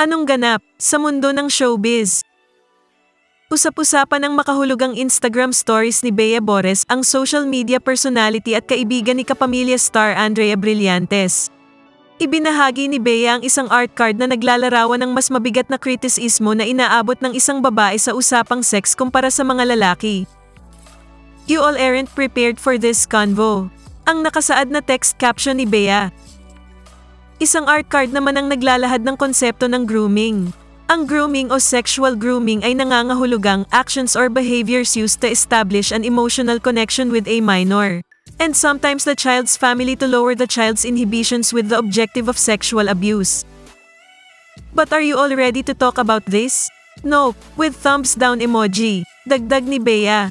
Anong ganap sa mundo ng showbiz? Usap-usapan ng makahulugang Instagram stories ni Bea Bores ang social media personality at kaibigan ni kapamilya star Andrea Brillantes. Ibinahagi ni Bea ang isang art card na naglalarawan ng mas mabigat na kritisismo na inaabot ng isang babae sa usapang sex kumpara sa mga lalaki. You all aren't prepared for this convo. Ang nakasaad na text caption ni Bea. Isang art card naman ang naglalahad ng konsepto ng grooming. Ang grooming o sexual grooming ay nangangahulugang actions or behaviors used to establish an emotional connection with a minor. And sometimes the child's family to lower the child's inhibitions with the objective of sexual abuse. But are you all ready to talk about this? No, with thumbs down emoji. Dagdag ni Bea.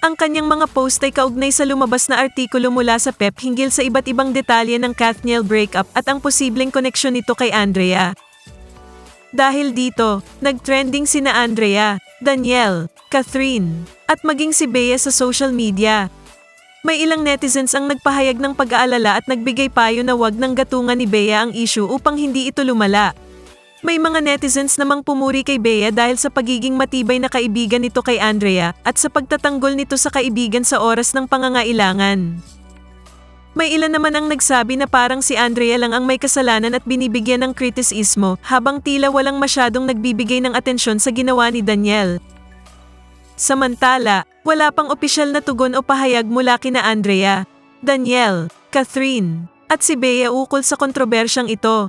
Ang kanyang mga post ay kaugnay sa lumabas na artikulo mula sa PEP hinggil sa iba't ibang detalye ng Kathniel breakup at ang posibleng koneksyon nito kay Andrea. Dahil dito, nagtrending sina Andrea, Danielle, Catherine, at maging si Bea sa social media. May ilang netizens ang nagpahayag ng pag-aalala at nagbigay payo na wag nang gatungan ni Bea ang issue upang hindi ito lumala. May mga netizens namang pumuri kay Bea dahil sa pagiging matibay na kaibigan nito kay Andrea at sa pagtatanggol nito sa kaibigan sa oras ng pangangailangan. May ilan naman ang nagsabi na parang si Andrea lang ang may kasalanan at binibigyan ng kritisismo habang tila walang masyadong nagbibigay ng atensyon sa ginawa ni Daniel. Samantala, wala pang opisyal na tugon o pahayag mula kina Andrea, Daniel, Catherine, at si Bea ukol sa kontrobersyang ito.